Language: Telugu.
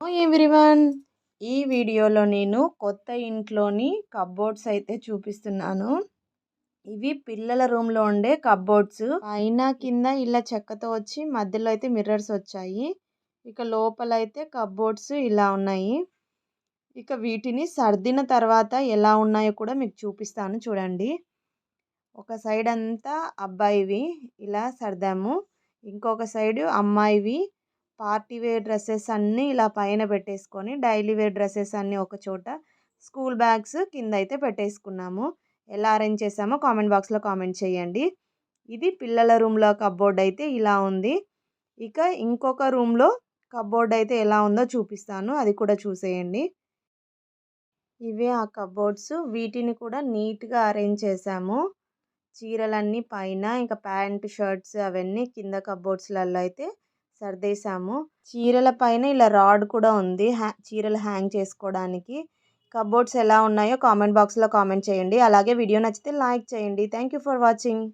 ఎవ్రీవన్ ఈ వీడియోలో నేను కొత్త ఇంట్లోని కబ్బోర్డ్స్ అయితే చూపిస్తున్నాను. ఇవి పిల్లల రూమ్లో ఉండే కబ్బోర్డ్స్ పైన కింద ఇలా చెక్కతో వచ్చి మధ్యలో అయితే మిర్రర్స్ వచ్చాయి. ఇక లోపల అయితే కబ్బోర్డ్స్ ఇలా ఉన్నాయి. ఇక వీటిని సర్దిన తర్వాత ఎలా ఉన్నాయో కూడా మీకు చూపిస్తాను చూడండి. ఒక సైడ్ అంతా అబ్బాయివి ఇలా సర్దాము. ఇంకొక సైడ్ అమ్మాయివి పార్టీ వేర్ డ్రెస్సెస్ అన్నీ ఇలా పైన పెట్టేసుకొని డైలీ వేర్ డ్రెస్సెస్ అన్నీ ఒక చోట స్కూల్ బ్యాగ్స్ కింద అయితే పెట్టేసుకున్నాము. ఎలా అరేంజ్ చేసామో కామెంట్ బాక్స్లో కామెంట్ చేయండి. ఇది పిల్లల రూమ్లో కబ్బోర్డ్ అయితే ఇలా ఉంది. ఇక ఇంకొక రూమ్లో కబ్బోర్డ్ అయితే ఎలా ఉందో చూపిస్తాను. అది కూడా చూసేయండి. ఇవే ఆ కబోర్డ్స్ వీటిని కూడా నీట్గా అరేంజ్ చేసాము చీరలన్నీ పైన ఇంకా ప్యాంట్ షర్ట్స్ అవన్నీ కింద కబోర్డ్స్లలో అయితే సర్దేశాము. చీరల పైన ఇలా రాడ్ కూడా ఉంది. హ్యా చీరలు హ్యాంగ్ చేసుకోవడానికి. కబోర్డ్స్ ఎలా ఉన్నాయో కామెంట్ బాక్స్లో కామెంట్ చేయండి. అలాగే వీడియో నచ్చితే లైక్ చేయండి. Thank you for watching.